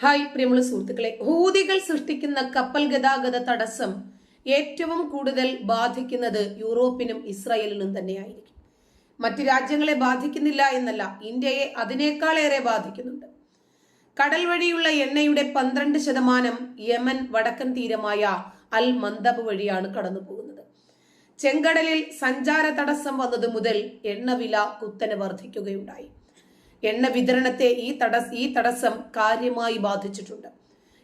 Hi പ്രിയമുള്ള സുഹൃത്തുക്കളെ. ഹൂതികൾ സൃഷ്ടിക്കുന്ന കപ്പൽ ഗതാഗത തടസ്സം ഏറ്റവും കൂടുതൽ ബാധിക്കുന്നത് യൂറോപ്പിനും ഇസ്രായേലിനും തന്നെയായിരിക്കും. മറ്റ് രാജ്യങ്ങളെ ബാധിക്കുന്നില്ല എന്നല്ല ഇന്ത്യയെ അതിനേക്കാളേറെ ബാധിക്കുന്നുണ്ട്. കടൽ വഴിയുള്ള എണ്ണയുടെ പന്ത്രണ്ട് ശതമാനം യമൻ വടക്കൻ തീരമായ അൽ മന്ദബ് വഴിയാണ് കടന്നു പോകുന്നത് ചെങ്കടലിൽ സഞ്ചാര തടസ്സം വന്നത് മുതൽ എണ്ണവില കുത്തനെ വർദ്ധിക്കുകയുണ്ടായി. എണ്ണ വിതരണത്തെ ഈ തടസ് ഈ തടസ്സം കാര്യമായി ബാധിച്ചിട്ടുണ്ട്.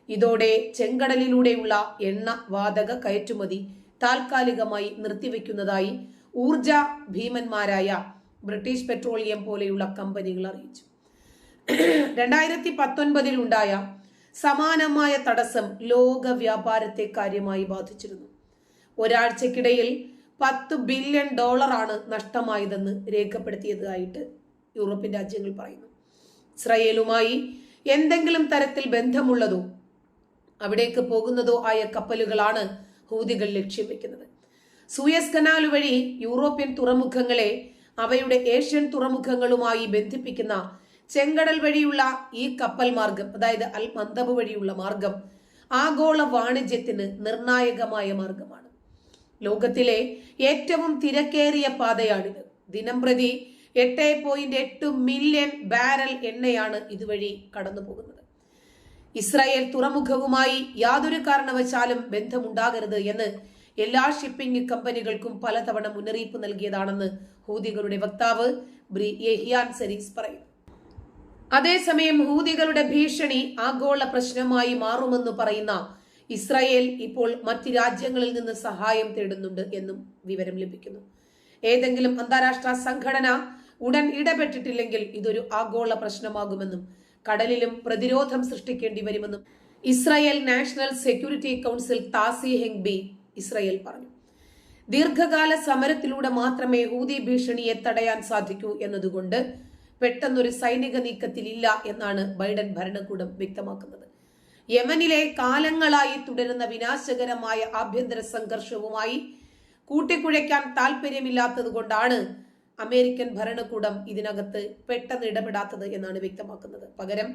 ഇതോടെ ചെങ്കടലിലൂടെയുള്ള എണ്ണ വാതക കയറ്റുമതി താൽക്കാലികമായി നിർത്തിവെക്കുന്നതായി ഊർജ ഭീമന്മാരായ ബ്രിട്ടീഷ് പെട്രോളിയം പോലെയുള്ള കമ്പനികൾ അറിയിച്ചു. രണ്ടായിരത്തി പത്തൊൻപതിൽ ഉണ്ടായ സമാനമായ തടസ്സം ലോക വ്യാപാരത്തെ കാര്യമായി ബാധിച്ചിരുന്നു. ഒരാഴ്ചക്കിടയിൽ പത്ത് ബില്യൺ ഡോളറാണ് നഷ്ടമായതെന്ന് രേഖപ്പെടുത്തിയതായിട്ട് യൂറോപ്യൻ രാജ്യങ്ങൾ പറയുന്നു. ഇസ്രയേലുമായി എന്തെങ്കിലും തരത്തിൽ ബന്ധമുള്ളതോ അവിടേക്ക് പോകുന്നതോ ആയ കപ്പലുകളാണ് ഹൂതികൾ ലക്ഷ്യം വെക്കുന്നത്. സൂയസ് കനാൽ വഴി യൂറോപ്യൻ തുറമുഖങ്ങളെ അവയുടെ ഏഷ്യൻ തുറമുഖങ്ങളുമായി ബന്ധിപ്പിക്കുന്ന ചെങ്കടൽ വഴിയുള്ള ഈ കപ്പൽ മാർഗം അതായത് അൽ മന്ദബ് വഴിയുള്ള മാർഗം ആഗോള വാണിജ്യത്തിന് നിർണായകമായ മാർഗമാണ്. ലോകത്തിലെ ഏറ്റവും തിരക്കേറിയ പാതയാണിത്. ദിനം പ്രതി എട്ട് പോയിന്റ് എട്ട് മില്യൺ ബാരൽ എണ്ണയാണ് ഇതുവഴി കടന്നു പോകുന്നത് ഇസ്രായേൽ തുറമുഖവുമായി യാതൊരു കാരണവശാലും ബന്ധമുണ്ടാകരുത് എന്ന് എല്ലാ ഷിപ്പിംഗ് കമ്പനികൾക്കും പലതവണ മുന്നറിയിപ്പ് നൽകിയതാണെന്ന് ഹൂതികളുടെ വക്താവ് ബ്രി യഹിയാൻ പറയുന്നു. അതേസമയം ഹൂതികളുടെ ഭീഷണി ആഗോള പ്രശ്നമായി മാറുമെന്ന് പറയുന്ന ഇസ്രായേൽ ഇപ്പോൾ മറ്റ് രാജ്യങ്ങളിൽ നിന്ന് സഹായം തേടുന്നുണ്ട് എന്നും വിവരം ലഭിക്കുന്നു. ഏതെങ്കിലും അന്താരാഷ്ട്ര സംഘടന ഉടൻ ഇടപെട്ടിട്ടില്ലെങ്കിൽ ഇതൊരു ആഗോള പ്രശ്നമാകുമെന്നും കടലിലും പ്രതിരോധം സൃഷ്ടിക്കേണ്ടി വരുമെന്നും Israel national security council Tzachi Hanegbi Israel പറഞ്ഞു. ദീർഘകാല സമരത്തിലൂടെ മാത്രമേ ഹൂതി ഭീഷണിയെ തടയാൻ സാധിക്കൂ എന്നതുകൊണ്ട് പെട്ടെന്നൊരു സൈനിക നീക്കത്തിലില്ല എന്നാണ് ബൈഡൻ ഭരണകൂടം വ്യക്തമാക്കുന്നത്. യമനിലെ കാലങ്ങളായി തുടരുന്ന വിനാശകരമായ ആഭ്യന്തര സംഘർഷവുമായി കൂട്ടിക്കുഴയ്ക്കാൻ താല്പര്യമില്ലാത്തത് കൊണ്ടാണ് അമേരിക്കൻ ഭരണകൂടം ഇതിനകത്ത് പെട്ടെന്ന് ഇടപെടാത്തത് എന്നാണ് വ്യക്തമാക്കുന്നത്. പകരം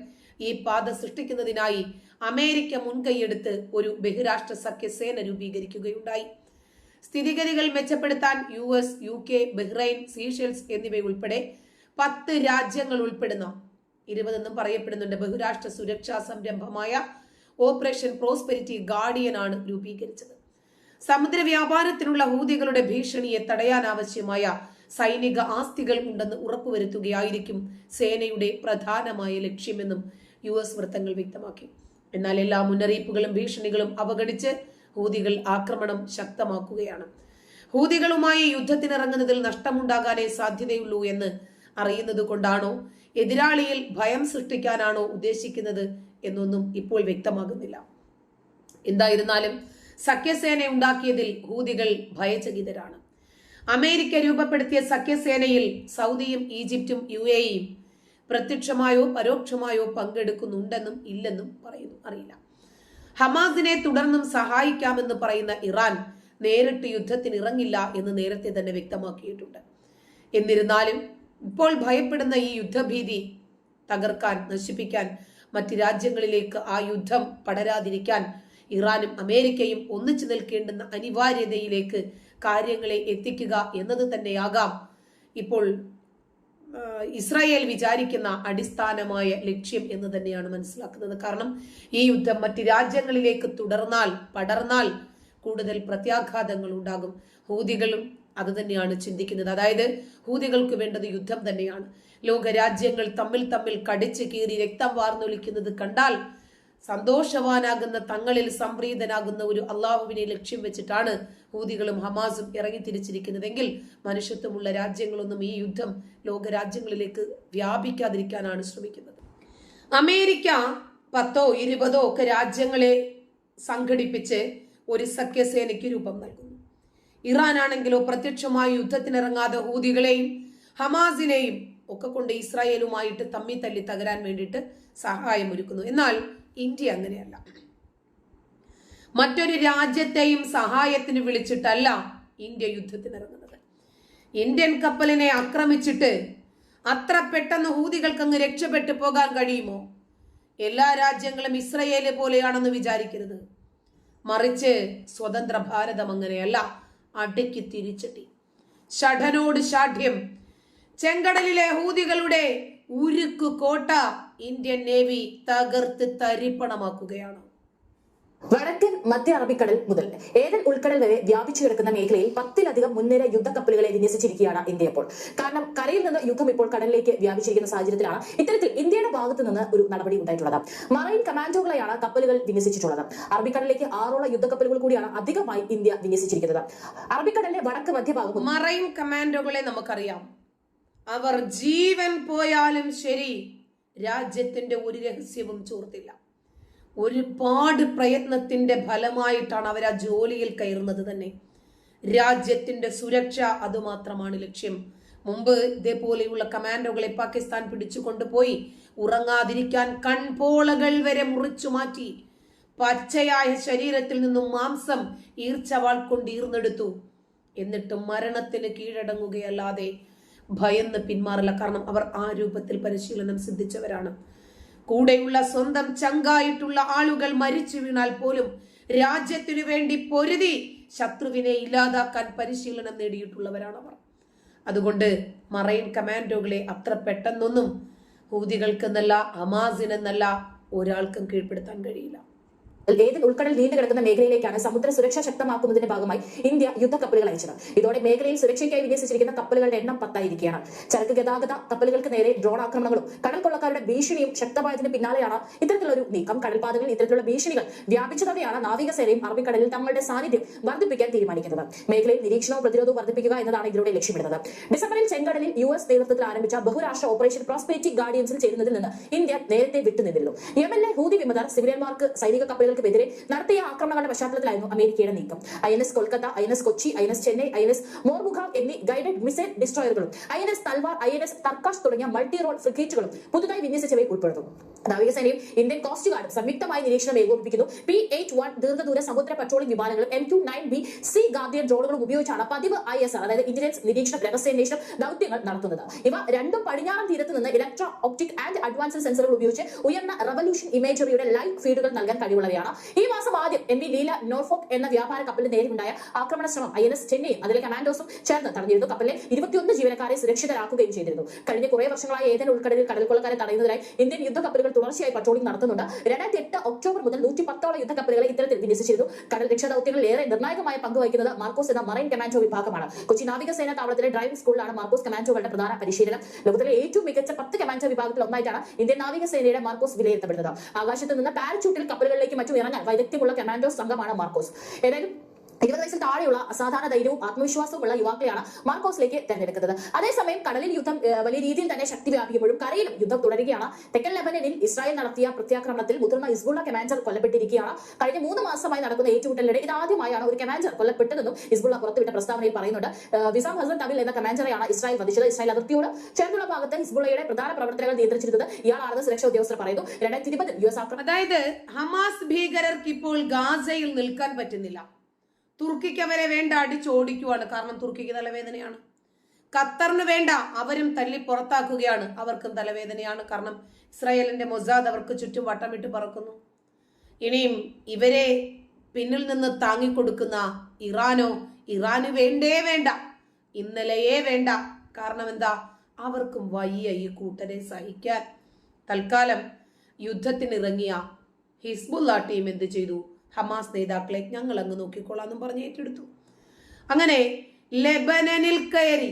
ഈ പാത സൃഷ്ടിക്കുന്നതിനായി അമേരിക്ക മുൻകൈയെടുത്ത് ഒരു ബഹിരാഷ്ട്ര സഖ്യസേന രൂപീകരിക്കുകയുണ്ടായി. സ്ഥിതിഗതികൾ മെച്ചപ്പെടുത്താൻ U S U K Bahrain Seychelles എന്നിവയുൾപ്പെടെ പത്ത് രാജ്യങ്ങൾ ഉൾപ്പെടുന്ന ഇരുപതെന്നും പറയപ്പെടുന്നുണ്ട് ബഹുരാഷ്ട്ര സുരക്ഷാ സംരംഭമായ ഓപ്പറേഷൻ പ്രോസ്പെരിറ്റി ഗാർഡിയൻ ആണ് രൂപീകരിച്ചത്. സമുദ്ര വ്യാപാരത്തിനുള്ള ഹൂതികളുടെ ഭീഷണിയെ തടയാൻ ആവശ്യമായ സൈനിക ആസ്തികൾ ഉണ്ടെന്ന് ഉറപ്പുവരുത്തുകയായിരിക്കും സേനയുടെ പ്രധാനമായ ലക്ഷ്യമെന്നും യു എസ് വൃത്തങ്ങൾ വ്യക്തമാക്കി. എന്നാൽ എല്ലാ മുന്നറിയിപ്പുകളും ഭീഷണികളും അവഗണിച്ച് ഹൂതികൾ ആക്രമണം ശക്തമാക്കുകയാണ്. ഹൂതികളുമായി യുദ്ധത്തിനിറങ്ങുന്നതിൽ നഷ്ടമുണ്ടാകാനേ സാധ്യതയുള്ളൂ എന്ന് അറിയുന്നത് കൊണ്ടാണോ എതിരാളിയിൽ ഭയം സൃഷ്ടിക്കാനാണോ ഉദ്ദേശിക്കുന്നത് എന്നൊന്നും ഇപ്പോൾ വ്യക്തമാകുന്നില്ല. എന്തായിരുന്നാലും സഖ്യസേന ഉണ്ടാക്കിയതിൽ ഹൂതികൾ ഭയചകിതരാണ്. അമേരിക്ക രൂപപ്പെടുത്തിയ സഖ്യസേനയിൽ സൗദിയും ഈജിപ്തും യു എയും പ്രത്യക്ഷമായോ പരോക്ഷമായോ പങ്കെടുക്കുന്നുണ്ടെന്നും ഇല്ലെന്നും പറയുന്നു. അറിയില്ല. ഹമാസിനെ തുടർന്നും സഹായിക്കാമെന്ന് പറയുന്ന ഇറാൻ നേരിട്ട് യുദ്ധത്തിന് ഇറങ്ങില്ല എന്ന് നേരത്തെ തന്നെ വ്യക്തമാക്കിയിട്ടുണ്ട്. എന്നിരുന്നാലും ഇപ്പോൾ ഭയപ്പെടുന്ന ഈ യുദ്ധഭീതി തകർക്കാൻ നശിപ്പിക്കാൻ മറ്റ് രാജ്യങ്ങളിലേക്ക് ആ യുദ്ധം പടരാതിരിക്കാൻ ഇറാനും അമേരിക്കയും ഒന്നിച്ചു നിൽക്കേണ്ടുന്ന അനിവാര്യതയിലേക്ക് കാര്യങ്ങളെ എത്തിക്കുക എന്നത് തന്നെയാകാം. ഇപ്പോൾ ഇസ്രായേൽ വിചാരിക്കുന്ന അടിസ്ഥാനമായ ലക്ഷ്യം എന്ന് തന്നെയാണ് മനസ്സിലാക്കുന്നത്. കാരണം ഈ യുദ്ധം മറ്റ് രാജ്യങ്ങളിലേക്ക് തുടർന്നാൽ പടർന്നാൽ കൂടുതൽ പ്രത്യാഘാതങ്ങൾ ഉണ്ടാകും. ഹൂതികളും അത് തന്നെയാണ് ചിന്തിക്കുന്നത്. അതായത് ഹൂതികൾക്ക് വേണ്ടത് യുദ്ധം തന്നെയാണ്. ലോകരാജ്യങ്ങൾ തമ്മിൽ തമ്മിൽ കടിച്ചു കീറി രക്തം വാർന്നൊലിക്കുന്നത് കണ്ടാൽ സന്തോഷവാനാകുന്ന തങ്ങളിൽ സംപ്രീതനാകുന്ന ഒരു അള്ളാഹുവിനെ ലക്ഷ്യം വെച്ചിട്ടാണ് ഹൂതികളും ഹമാസും ഇറങ്ങി തിരിച്ചിരിക്കുന്നതെങ്കിൽ മനുഷ്യത്വമുള്ള രാജ്യങ്ങളൊന്നും ഈ യുദ്ധം ലോകരാജ്യങ്ങളിലേക്ക് വ്യാപിക്കാതിരിക്കാനാണ് ശ്രമിക്കുന്നത്. അമേരിക്ക പത്തോ ഇരുപതോ ഒക്കെ രാജ്യങ്ങളെ സംഘടിപ്പിച്ച് ഒരു സഖ്യസേനയ്ക്ക് രൂപം നൽകുന്നു. ഇറാൻ ആണെങ്കിലോ പ്രത്യക്ഷമായി യുദ്ധത്തിനിറങ്ങാതെ ഹൂതികളെയും ഹമാസിനെയും ഒക്കെ കൊണ്ട് ഇസ്രായേലുമായിട്ട് തമ്മി തല്ലി തകരാൻ വേണ്ടിയിട്ട് സഹായം ഒരുക്കുന്നു എന്നാൽ ഇന്ത്യ അങ്ങനെയല്ല. മറ്റൊരു രാജ്യത്തെയും സഹായത്തിന് വിളിച്ചിട്ടല്ല ഇന്ത്യ യുദ്ധത്തിനിറങ്ങുന്നത് ഇന്ത്യൻ കപ്പലിനെ ആക്രമിച്ചിട്ട് അത്ര പെട്ടെന്ന് ഹൂതികൾക്ക് അങ്ങ് രക്ഷപ്പെട്ടു പോകാൻ കഴിയുമോ? എല്ലാ രാജ്യങ്ങളും ഇസ്രയേൽ പോലെയാണെന്ന് വിചാരിക്കരുത്. മറിച്ച് സ്വതന്ത്ര ഭാരതം അങ്ങനെയല്ല അടുക്കി തിരിച്ചടി. ഷഠനോട് ഷാഠ്യം. ചെങ്കടലിലെ ഹൂതികളുടെ ഉരുക്കു കോട്ട ഇന്ത്യൻ നേവി തകർത്ത് തരിപ്പണമാക്കുകയാണ്. വടക്കൻ മധ്യ അറബിക്കടൽ മുതൽ ഏതൻ ഉൾക്കടൽ വരെ വ്യാപിച്ചു കിടക്കുന്ന മേഖലയിൽ പത്തിലധികം മുൻനിര യുദ്ധക്കപ്പലുകളെ വിന്യസിച്ചിരിക്കുകയാണ് ഇന്ത്യ ഇപ്പോൾ. കാരണം കരയിൽ നിന്ന് യുദ്ധം ഇപ്പോൾ കടലിലേക്ക് വ്യാപിച്ചിരിക്കുന്ന സാഹചര്യത്തിലാണ് ഇത്തരത്തിൽ ഇന്ത്യയുടെ ഭാഗത്തു നിന്ന് ഒരു നടപടി ഉണ്ടായിട്ടുള്ളത്. മറൈൻ കമാൻഡോകളെയാണ് കപ്പലുകൾ വിന്യസിച്ചിട്ടുള്ളത്. അറബിക്കടലിലേക്ക് ആറോളം യുദ്ധക്കപ്പലുകൾ കൂടിയാണ് അധികമായി ഇന്ത്യ വിന്യസിച്ചിരിക്കുന്നത്. അറബിക്കടലിലെ വടക്ക് മധ്യഭാഗം മറൈൻ കമാൻഡോകളെ നമുക്കറിയാം. അവർ ജീവൻ പോയാലും ശരി രാജ്യത്തിന്റെ ഒരു രഹസ്യവും ചോർത്തില്ല. ഒരുപാട് പ്രയത്നത്തിന്റെ ഫലമായിട്ടാണ് അവർ ആ ജോലിയിൽ കയറുന്നത് തന്നെ. രാജ്യത്തിന്റെ സുരക്ഷ അതുമാത്രമാണ് ലക്ഷ്യം. മുമ്പ് ഇതേപോലെയുള്ള കമാൻഡോകളെ പാകിസ്ഥാൻ പിടിച്ചു കൊണ്ടുപോയി ഉറങ്ങാതിരിക്കാൻ കൺപോളകൾ വരെ മുറിച്ചു മാറ്റി. പച്ചയായ ശരീരത്തിൽ നിന്നും മാംസം ഈർച്ചവാൾ കൊണ്ട് ഈർന്നെടുത്തു എന്നിട്ടും മരണത്തിന് കീഴടങ്ങുകയല്ലാതെ ഭയന്ന് പിന്മാറില്ല. കാരണം അവർ ആ രൂപത്തിൽ പരിശീലനം സിദ്ധിച്ചവരാണ്. കൂടെയുള്ള സ്വന്തം ചങ്കായിട്ടുള്ള ആളുകൾ മരിച്ചു വീണാൽ പോലും രാജ്യത്തിനു വേണ്ടി പൊരുതി ശത്രുവിനെ ഇല്ലാതാക്കാൻ പരിശീലനം നേടിയിട്ടുള്ളവരാണ് അവർ. അതുകൊണ്ട് മറൈൻ കമാൻഡോകളെ അത്ര പെട്ടെന്നൊന്നും ഹൂതികൾക്കെന്നല്ല ഹമാസിനെന്നല്ല ഒരാൾക്കും കീഴ്പ്പെടുത്താൻ കഴിയില്ല. ഏതൻ ഉൾക്കടൽ നീണ്ടു കിടക്കുന്ന മേഖലയിലേക്കാണ് സമുദ്ര സുരക്ഷ ശക്തമാക്കുന്നതിന്റെ ഭാഗമായി ഇന്ത്യ യുദ്ധക്കപ്പലുകൾ അയച്ചത്. ഇതോടെ മേഖലയിൽ സുരക്ഷയ്ക്കായി വിന്യസിച്ചിരിക്കുന്ന കപ്പലുകളുടെ എണ്ണം പത്തായിരിക്കുകയാണ്. ചരക്ക് ഗതാഗത കപ്പലുകൾക്ക് നേരെ ഡ്രോൺ ആക്രമണങ്ങളും കടൽ കൊള്ളക്കാരുടെ ഭീഷണിയും ശക്തമായതിന് പിന്നാലെയാണ് ഇത്തരത്തിലുള്ള ഒരു നീക്കം. കടൽപാതകളിൽ ഇത്തരത്തിലുള്ള ഭീഷണികൾ വ്യാപിച്ചതോടെയാണ് നാവികസേനയും അറബിക്കടലിൽ തങ്ങളുടെ സാന്നിധ്യം വർദ്ധിപ്പിക്കാൻ തീരുമാനിക്കുന്നത്. മേഖലയിൽ നിരീക്ഷണവും പ്രതിരോധവും വർദ്ധിപ്പിക്കുക എന്നതാണ് ഇതിലൂടെ ലക്ഷ്യമിടുന്നത്. ഡിസംബറിൽ ചെങ്കടലിൽ യു എസ് നേതൃത്വത്തിൽ ആരംഭിച്ച ബഹുരാഷ്ട്ര ഓപ്പറേഷൻ പ്രോസ്പെറ്റിക് ഗാർഡിയൻസിൽ ചേരുന്നതിൽ നിന്ന് ഇന്ത്യ നേരത്തെ വിട്ടുനിന്നിരുന്നു. യമനിലെ ഹൂതി വിമതർ സിവിലിയന്മാർക്ക് സൈനിക കപ്പലുകൾക്കെതിരെ നടത്തിയ ആക്രമണങ്ങളുടെ പശ്ചാത്തലത്തിലായിരുന്നു അമേരിക്കയുടെ നീക്കം. I N S Kolkata I N S Kochi I N S Chennai I N S Mormugao എന്നീ guided missile ഡിസ്ട്രോയറുകളും I N S Talwar I N S Tarkash തുടങ്ങിയ മൾട്ടി റോൾ ഫ്രിഗേറ്റുകളും പുതുതായി വിന്യസിച്ചവയിൽ ഉൾപ്പെടുന്നു. നാവികസേനയും ഇന്ത്യൻ കോസ്റ്റ് ഗാർഡും സംയുക്തമായി നിരീക്ഷണം ഏകോപിപ്പിക്കുന്നു. പി എയ്റ്റ് വൺ ദീർഘദൂര സമുദ്ര patrolling വിമാനങ്ങളും M two nine B sea guardian ഡ്രോണുകളും ഉപയോഗിച്ചാണ് പതിവ് ഐ എസ് ആർ അതായത് ഇന്റലിജൻസ് നിരീക്ഷണ രഹസ്യാന്വേഷണം ദൗത്യങ്ങൾ നടത്തുന്നത്. ഇവ രണ്ടും പടിഞ്ഞാറൻ തീരത്ത് നിന്ന് ഇലക്ട്രോ ഒപ്റ്റിക് ആൻഡ് അഡ്വാൻസ്ഡ് സെൻസറുകൾ ഉപയോഗിച്ച് ഉയർന്ന റവല്യൂഷൻ ഇമേജറിയുടെ ലൈവ് ഫീഡുകൾ നൽകാൻ കഴിവുള്ളവയാണ്. ഈ മാസം ആദ്യം എം വി ലീല നോർഫോക്ക് എന്ന വ്യാപാര കപ്പലിന് നേരെയുണ്ടായ ആക്രമണ ശ്രമം ഐ എൻ എസ് ചെന്നൈയും അതിലെ കമാൻഡോസും ചേർന്ന് തടഞ്ഞിരുന്നു. കപ്പലിലെ ഇരുപത്തിയൊന്ന് ജീവനക്കാരെ സുരക്ഷിതരാക്കുകയും ചെയ്തിരുന്നു. കഴിഞ്ഞ കുറേ വർഷങ്ങളായി ഏതെങ്കിലും ഉൾക്കടലിൽ കടൽക്കൊള്ളക്കാരെ തടയുന്നതിനായി ഇന്ത്യൻ യുദ്ധക്കപ്പലുകൾ തുടർച്ചയായി പട്രോളിംഗ് നടത്തുന്നുണ്ട്. രണ്ടായിരത്തി എട്ട് ഒക്ടോബർ മുതൽ നൂറ്റി പത്തോളം യുദ്ധക്കപ്പലുകളെ ഇത്തരത്തിൽ വിന്യസിച്ചിരുന്നു. കടൽ രക്ഷാ ദൗത്യങ്ങളിൽ ഏറെ നിർണായകമായ പങ്ക് വഹിക്കുന്നത് മാർക്കോസ് എന്ന മറൈൻ കമാൻഡോ വിഭാഗമാണ്. കൊച്ചി നാവികസേന താവളത്തിലെ ഡ്രൈവിംഗ് സ്കൂളിലാണ് മാർക്കോസ് കമാൻഡോകളുടെ പ്രധാന പരിശീലനം. ലോകത്തിലെ ഏറ്റവും മികച്ച പത്ത് കമാൻഡോ വിഭാഗത്തിൽ ഒന്നായിട്ടാണ് ഇന്ത്യൻ നാവികസേനയുടെ മാർക്കോസ് വിലയിരുത്തപ്പെടുന്നത്. ആകാശത്ത് നിന്ന് പാരച്യൂട്ടിൽ കപ്പലുകളിലേക്ക് മറ്റും ഇറങ്ങാൻ വൈദഗ്ധ്യമുള്ള കമാൻഡോ സംഘമാണ് മാർക്കോസ്. ഏതായാലും ഇരുപത് വയസ്സിൽ താഴെയുള്ള അസാധാരണ ധൈര്യവും ആത്മവിശ്വാസവുമുള്ള യുവാക്കളെയാണ് മാർക്കോസിലേക്ക് തെരഞ്ഞെടുക്കുന്നത്. അതേസമയം കടലിൽ യുദ്ധം വലിയ രീതിയിൽ തന്നെ ശക്തി വ്യാപിക്കുമ്പോഴും കരയിലും യുദ്ധം തുടരുകയാണ്. തെക്കൻ ലെബനനിൽ ഇസ്രായേൽ നടത്തിയ പ്രത്യാക്രമണത്തിൽ മുതിർന്ന ഇസ്ബുള്ള കമാൻഡർ കൊല്ലപ്പെട്ടിരിക്കുകയാണ്. കഴിഞ്ഞ മൂന്ന് മാസമായി നടക്കുന്ന ഏറ്റുമുട്ടലിനിടെ ഇതാദ്യമായാണ് ഒരു കമാൻഡർ കൊല്ലപ്പെട്ടതെന്നും ഇസ്ബുള്ള പുറത്തുവിട്ട പ്രസ്താവനയിൽ പറയുന്നുണ്ട്. വിസാം ഹസൻ തബിൽ എന്ന കമാൻഡറെയാണ് ഇസ്രായേൽ വധിച്ചത്. ഇസ്രായേൽ അതിർത്തിയോട് ചേർന്നുള്ള ഭാഗത്ത് ഹിസ്ബുള്ളയുടെ പ്രധാന പ്രവർത്തനങ്ങൾ നിയന്ത്രിച്ചിരുന്നത് ഇയാളാണെന്ന് സുരക്ഷാ ഉദ്യോഗസ്ഥർ പറയുന്നു. രണ്ടായിരത്തി ഇരുപതിൽ യു എസ് ആക്രമണം അതായത് ഹമാസ് ഭീകരർക്ക് ഇപ്പോൾ ഗാസയിൽ നിൽക്കാൻ പറ്റുന്നില്ല. തുർക്കിക്ക് അവരെ വേണ്ട അടിച്ചോടിക്കുവാണ്. കാരണം തുർക്കിക്ക് തലവേദനയാണ്. ഖത്തറിന് വേണ്ട അവരും തല്ലി പുറത്താക്കുകയാണ്. അവർക്കും തലവേദനയാണ്. കാരണം ഇസ്രായേലിന്റെ മൊസാദ് അവർക്ക് ചുറ്റും വട്ടമിട്ട് പറക്കുന്നു. ഇനിയും ഇവരെ പിന്നിൽ നിന്ന് താങ്ങിക്കൊടുക്കുന്ന ഇറാനോ ഇറാന് വേണ്ടേ വേണ്ട ഇന്നലെയേ വേണ്ട. കാരണം എന്താ? അവർക്കും വയ്യ ഈ കൂട്ടരെ സഹിക്കാൻ. തൽക്കാലം യുദ്ധത്തിനിറങ്ങിയ ഹിസ്ബുല്ല ടീം എന്ത് ചെയ്തു? ഹമാസ് നേതാക്കളെ ഞങ്ങൾ അങ്ങ് നോക്കിക്കൊള്ളാന്നും പറഞ്ഞ് ഏറ്റെടുത്തു. അങ്ങനെ ലെബനനിൽ കയറി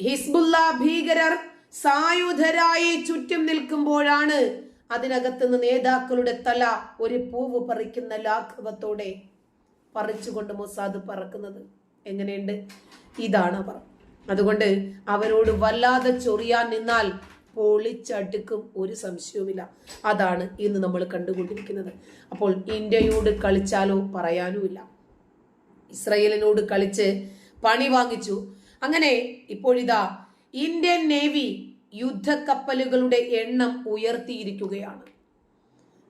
ഹിസ്ബുല്ല ഭീകരർ സായുധരായി ചുറ്റും നിൽക്കുമ്പോഴാണ് അതിനകത്തുനിന്ന് നേതാക്കളുടെ തല ഒരു പൂവ് പറിക്കുന്ന ലാഘവത്തോടെ പറിച്ചുകൊണ്ട് മൊസാദ് പറക്കുന്നത്. എങ്ങനെയുണ്ട്? ഇതാണ് അവർ. അതുകൊണ്ട് അവരോട് വല്ലാതെ ചൊറിയാൻ നിന്നാൽ പൊളിച്ചടുക്കും ഒരു സംശയവുമില്ല. അതാണ് ഇന്ന് നമ്മൾ കണ്ടുകൊണ്ടിരിക്കുന്നത്. അപ്പോൾ ഇന്ത്യയോട് കളിച്ചാലോ പറയാനുമില്ല. ഇസ്രയേലിനോട് കളിച്ച് പണി വാങ്ങിച്ചു. അങ്ങനെ ഇപ്പോഴിതാ ഇന്ത്യൻ നേവി യുദ്ധക്കപ്പലുകളുടെ എണ്ണം ഉയർത്തിയിരിക്കുകയാണ്.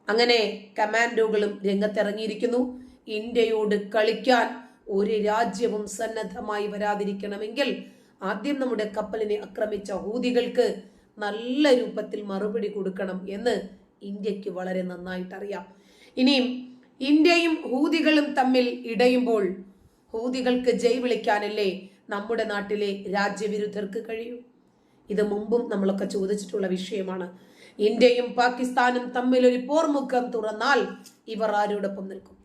അങ്ങനെ കമാൻഡോകളും രംഗത്തിറങ്ങിയിരിക്കുന്നു. ഇന്ത്യയോട് കളിക്കാൻ ഒരു രാജ്യവും സന്നദ്ധമായി വരാതിരിക്കണമെങ്കിൽ ആദ്യം നമ്മുടെ കപ്പലിനെ ആക്രമിച്ച ഹൂതികൾക്ക് നല്ല രൂപത്തിൽ മറുപടി കൊടുക്കണം എന്ന് ഇന്ത്യയ്ക്ക് വളരെ നന്നായിട്ട് അറിയാം ഇനിയും ഇന്ത്യയും ഹൂതികളും തമ്മിൽ ഇടയുമ്പോൾ ഹൂതികൾക്ക് ജയ് വിളിക്കാനല്ലേ നമ്മുടെ നാട്ടിലെ രാജ്യവിരുദ്ധർക്ക് കഴിയൂ? ഇത് മുമ്പും നമ്മളൊക്കെ ചോദിച്ചിട്ടുള്ള വിഷയമാണ്. ഇന്ത്യയും പാകിസ്ഥാനും തമ്മിൽ ഒരു പോർമുഖം തുറന്നാൽ ഇവർ ആരോടൊപ്പം നിൽക്കും.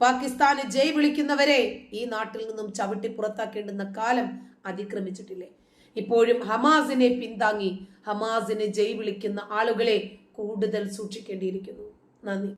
പാകിസ്ഥാന് ജയ് വിളിക്കുന്നവരെ ഈ നാട്ടിൽ നിന്നും ചവിട്ടി പുറത്താക്കേണ്ടുന്ന കാലം അതിക്രമിച്ചിട്ടില്ലേ? ഇപ്പോഴും ഹമാസിനെ പിന്താങ്ങി ഹമാസിനെ ജയ് വിളിക്കുന്ന ആളുകളെ കൂടുതൽ സൂക്ഷിക്കേണ്ടിയിരിക്കുന്നു. നന്ദി.